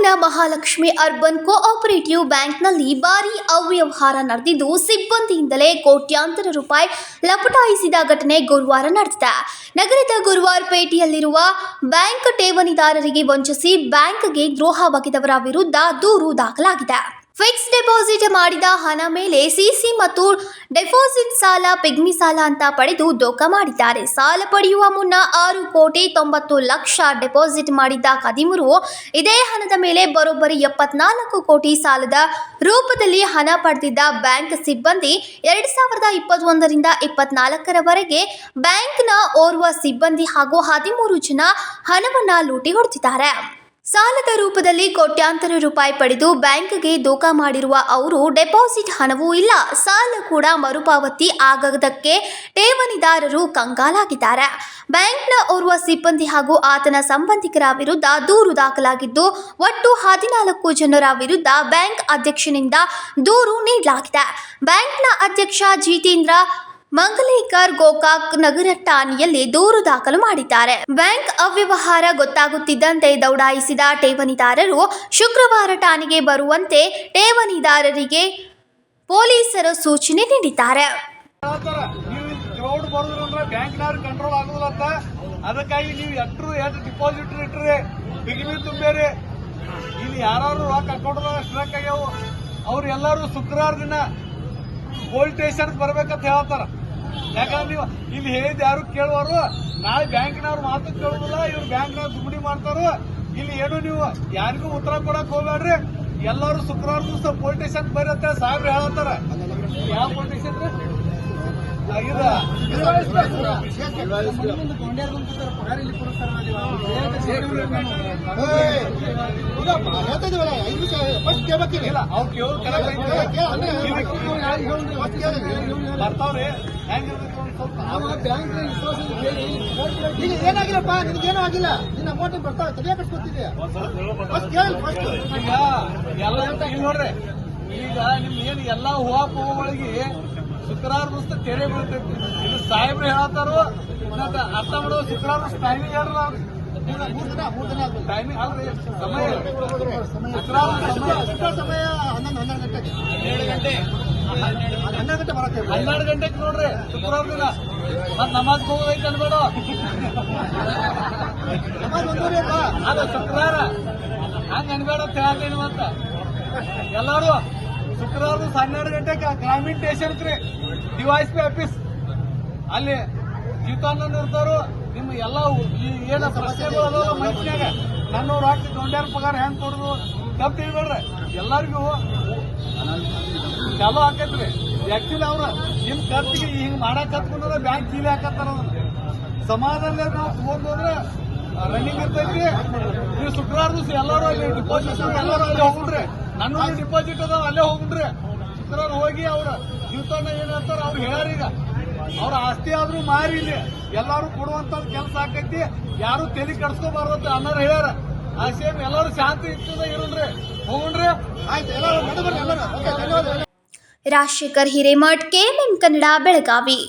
Mahalakshmi urban cooperative ಬ್ಯಾಂಕ್ನಲ್ಲಿ ಭಾರಿ ಅವ್ಯವಹಾರ ನಡೆದಿದ್ದು ಸಿಬ್ಬಂದಿಯಿಂದಲೇ ಕೋಟ್ಯಾಂತರ ರೂಪಾಯಿ ಲಪಟಾಯಿಸಿದ ಘಟನೆ ಗುರುವಾರ ನಡೆದಿದೆ. ನಗರದ ಗುರುವಾರ ಪೇಟೆಯಲ್ಲಿರುವ ಬ್ಯಾಂಕ್ ಠೇವಣಿದಾರರಿಗೆ ವಂಚಿಸಿ ಬ್ಯಾಂಕ್ಗೆ ದ್ರೋಹ ವಿರುದ್ಧ ದೂರು ದಾಖಲಾಗಿದೆ. ಫಿಕ್ಸ್ ಡೆಪಾಸಿಟ್ ಮಾಡಿದ ಹಣ ಮೇಲೆ ಸಿಸಿ ಮತ್ತು ಡೆಪಾಸಿಟ್ ಸಾಲ, ಪಿಗ್ಮಿ ಸಾಲ ಅಂತ ಪಡೆದು ದೋಖ ಮಾಡಿದ್ದಾರೆ. ಸಾಲ ಪಡೆಯುವ ಮುನ್ನ ಆರು ಕೋಟಿ ತೊಂಬತ್ತು ಲಕ್ಷ ಡೆಪಾಸಿಟ್ ಮಾಡಿದ್ದ ಕದಿಮರು ಇದೇ ಹಣದ ಮೇಲೆ ಬರೋಬ್ಬರಿ ಎಪ್ಪತ್ನಾಲ್ಕು ಕೋಟಿ ಸಾಲದ ರೂಪದಲ್ಲಿ ಹಣ ಪಡೆದಿದ್ದ ಬ್ಯಾಂಕ್ ಸಿಬ್ಬಂದಿ ಎರಡು ಸಾವಿರದ ಇಪ್ಪತ್ತೊಂದರಿಂದ ಇಪ್ಪತ್ನಾಲ್ಕರವರೆಗೆ ಬ್ಯಾಂಕ್ನ ಓರ್ವ ಸಿಬ್ಬಂದಿ ಹಾಗೂ ಹದಿಮೂರು ಜನ ಹಣವನ್ನು ಲೂಟಿ ಹೊಡೆದಿದ್ದಾರೆ. ಸಾಲದ ರೂಪದಲ್ಲಿ ಕೋಟ್ಯಾಂತರ ರೂಪಾಯಿ ಪಡೆದು ಬ್ಯಾಂಕ್ಗೆ ದೋಖ ಮಾಡಿರುವ ಅವರು ಡೆಪಾಸಿಟ್ ಹಣವೂ ಇಲ್ಲ. ಸಾಲ ಕೂಡ ಮರುಪಾವತಿ ಆಗದಕ್ಕೆ ಠೇವಣಿದಾರರು ಕಂಗಾಲಾಗಿದ್ದಾರೆ. ಬ್ಯಾಂಕ್ನ ಓರ್ವ ಸಿಬ್ಬಂದಿ ಹಾಗೂ ಆತನ ಸಂಬಂಧಿಕರ ವಿರುದ್ಧ ದೂರು ದಾಖಲಾಗಿದ್ದು, ಒಟ್ಟು ಹದಿನಾಲ್ಕು ಜನರ ವಿರುದ್ಧ ಬ್ಯಾಂಕ್ ಅಧ್ಯಕ್ಷನಿಂದ ದೂರು ನೀಡಲಾಗಿದೆ. ಬ್ಯಾಂಕ್ನ ಅಧ್ಯಕ್ಷ ಜಿತೇಂದ್ರ ಮಂಗಲೇಕರ್ ಗೋಕಾಕ್ ನಗರ ಠಾಣೆಯಲ್ಲಿ ದೂರು ದಾಖಲು ಮಾಡಿದ್ದಾರೆ. ಬ್ಯಾಂಕ್ ಅವ್ಯವಹಾರ ಗೊತ್ತಾಗುತ್ತಿದ್ದಂತೆ ದೌಡಾಯಿಸಿದ ಠೇವಣಿದಾರರು ಶುಕ್ರವಾರ ಠಾಣೆಗೆ ಬರುವಂತೆ ಠೇವಣಿದಾರರಿಗೆ ಪೊಲೀಸರು ಸೂಚನೆ ನೀಡಿದ್ದಾರೆ. ಅದಕ್ಕಾಗಿ ನೀವು ಎಟ್ರು, ಎಷ್ಟು ಡಿಪಾಸಿಟ್ ಇಟ್ರಿ ಬಿಗಿನಿ ತುಂಬೇರಿ. ಇಲ್ಲಿ ಯಾರು ರೊಕ್ಕ ಅಕೌಂಟ್ದಾಗ ಸ್ಟ್ರಕ್ ಆಗ್ಯಾವು. ಅವ್ರು ಎಲ್ಲರೂ ಶುಕ್ರವಾರ ದಿನ ಪೊಲೀಸ್ ಸ್ಟೇಷನ್ ಬರ್ಬೇಕಂತ ಹೇಳ್ತಾರ. ಯಾಕಂದ್ರೆ ನೀವು ಇಲ್ಲಿ ಹೇಳಿದ ಯಾರು ಕೇಳುವರು ನಾಳೆ ಬ್ಯಾಂಕ್ನವ್ರ ಮಾತು ಕೇಳುವುದಿಲ್ಲ ಇವ್ರು ಬ್ಯಾಂಕ್ನಾಗ ದುಡ್ಡಿ ಮಾಡ್ತಾರು? ಇಲ್ಲಿ ಏನು ನೀವು, ಯಾರಿಗೂ ಉತ್ತರ ಕೊಡಕ್ ಹೋಗ್ಬೇಡ್ರಿ. ಎಲ್ಲರೂ ಶುಕ್ರವಾರ ದಿವಸ ಪೊಲೀಸ್ ಸ್ಟೇಷನ್ ಬರುತ್ತೆ, ಸಾಹೇಬ್ರು ಹೇಳತ್ತಾರ. ಯಾವ ಪೊಲೀಸ್ ರೀ ಫಸ್ಟ್ ಇದು ಇಲ್ಲ ಅವ್ರು ಐತಿ. ಬರ್ತಾವ್ರಿ ಹೆಂಗಿರ್ಬೇಕು ಸ್ವಲ್ಪ ಈಗ ಏನಾಗಿಲ್ಲಪ್ಪ ನಿನ್ಗೇನು ಆಗಿಲ್ಲ ನಿನ್ನ ಅಮೌಂಟ್ ಬರ್ತಾವ ತಲೆಯ ಕಟ್ಸ್ಕೊತಿದ್ಯಾ ಫಸ್ಟ್ ಕೇಳಿ ಫಸ್ಟ್ ಈಗ ಎಲ್ಲ ಇಲ್ಲಿ ನೋಡ್ರಿ ಈಗ ನಿಮ್ ಏನ್ ಎಲ್ಲಾ ಹೂವಾ ಹೂವಗಳಿಗೆ ಶುಕ್ರವಾರ ದಿವಸ ತೆರೆ ಬೀಳ್ತೈತಿ. ಇದು ಸಾಹೇಬ್ರು ಹೇಳತ್ತಾರು ಮತ್ತ ಅರ್ಥ ಮಾಡೋ ಶುಕ್ರವಾರ ಟೈಮಿಂಗ್ ಹೇಳ್ರ ದಿನ ಟೈಮಿಂಗ್ ಅಲ್ರಿ ಸಮಯ. ಶುಕ್ರವಾರ ಸಮಯ ಹನ್ನೊಂದು ಹನ್ನೆರಡು ಗಂಟೆಗೆ ಹನ್ನೆರಡು ಗಂಟೆ. ಹನ್ನೆರಡು ಗಂಟೆ ಹನ್ನೆರಡು ಗಂಟೆಗೆ ನೋಡ್ರಿ ಶುಕ್ರವಾರ ದಿನ. ಮತ್ ನಮಾಜ್ ಹೋಗೋದೈತೆ ಅನ್ಬೇಡ. ನಮಾಜ್ ಅದು ಶುಕ್ರವಾರ. ಹಂಗ ಅನ್ಬೇಡ ಅಂತ ಹೇಳ್ತೀನಿ ಮತ್ತ. ಎಲ್ಲಾರು ಶುಕ್ರವಾರ ಹನ್ನೆರಡು ಗಂಟೆಗೆ ಗ್ರಾಮೀಣ ಸ್ಟೇಷನ್ ರೀ ಡಿವೈಸ್ ಪಿ ಆಫೀಸ್ ಅಲ್ಲಿ ಜೀತಾನಂದ್ ಇರ್ತಾರೋ, ನಿಮ್ಮ ಎಲ್ಲ ಈ ಏನ ಸಮಸ್ಯೆಗಳು ಅದಾವಲ್ಲ ಮನುಷ್ಯನಾಗ ನನ್ನ ರೊಕ್ಕ ದೊಡ್ಡಾರ ಪಗಾರ ಹೆಂಗ್ ಕೊಡುದು? ತಪ್ಪು ತಿಳಿಬೇಡ್ರಿ ಎಲ್ಲರಿಗೂ ಚಾಲು ಹಾಕೈತ್ರಿ ಆಕ್ಚುಲಿ ಅವ್ರ ನಿಮ್ ಖರ್ಚಿಗೆ ಹಿಂಗ್ ಮಾಡಕ್ ಹತ್ಕೊಂಡ್ರೆ ಬ್ಯಾಂಕ್ ಕೀಲಿ ಹಾಕತ್ತಾರ ಅದನ್ನ ಸಮಾಧಾನ ನಾವು ತಗೊಂಡು ಹೋದ್ರೆ ರನ್ನಿಂಗ್ ಇರ್ತೈತಿ. ನೀವು ಶುಕ್ರವಾರ ದಿವಸ ಎಲ್ಲರೂ ಅಲ್ಲಿ ಡಿಪಾಸಿಟ್ ಎಲ್ಲರೂ ಅಲ್ಲಿ ಹೋಗ್ಬಿಡ್ರಿ ನನ್ನ ಡಿಪಾಸಿಟ್ ಅದಾವ ಅಲ್ಲೇ ಹೋಗ್ಬಿಡ್ರಿ ಶುಕ್ರವಾರ ಹೋಗಿ ಅವ್ರ ಜೀವತನ ಏನ್ ಹೇಳ್ತಾರ ಅವ್ರು ಹೇಳ್ಯಾರ ಈಗ. ಅವ್ರ ಆಸ್ತಿ ಆದ್ರೂ ಮಾರಿ ಇಲ್ಲಿ. ಎಲ್ಲಾರು ಕೊಡುವಂತ ಕೆಲಸ ಆಕೈತಿ. ಯಾರು ತಲೆ ಕಡ್ಸ್ಕೋಬಾರ್ದು ಅನ್ನೋರು ಹೇಳ್ಯಾರ. ಆ ಸೇಮ್ ಎಲ್ಲರೂ ಶಾಂತಿ ಇರ್ತದ ಇರುನ್ರಿ ಹೋಗ್ರಿ ಆಯ್ತು ಎಲ್ಲರೂ ನಡೆ ಬರ್ರಿ ಎಲ್ಲರೂ. ರಾಜಶೇಖರ್ ಹಿರೇಮಠ್ ಕೆಎಂಎಂ ಕನ್ನಡ ಬೆಳಗಾವಿ.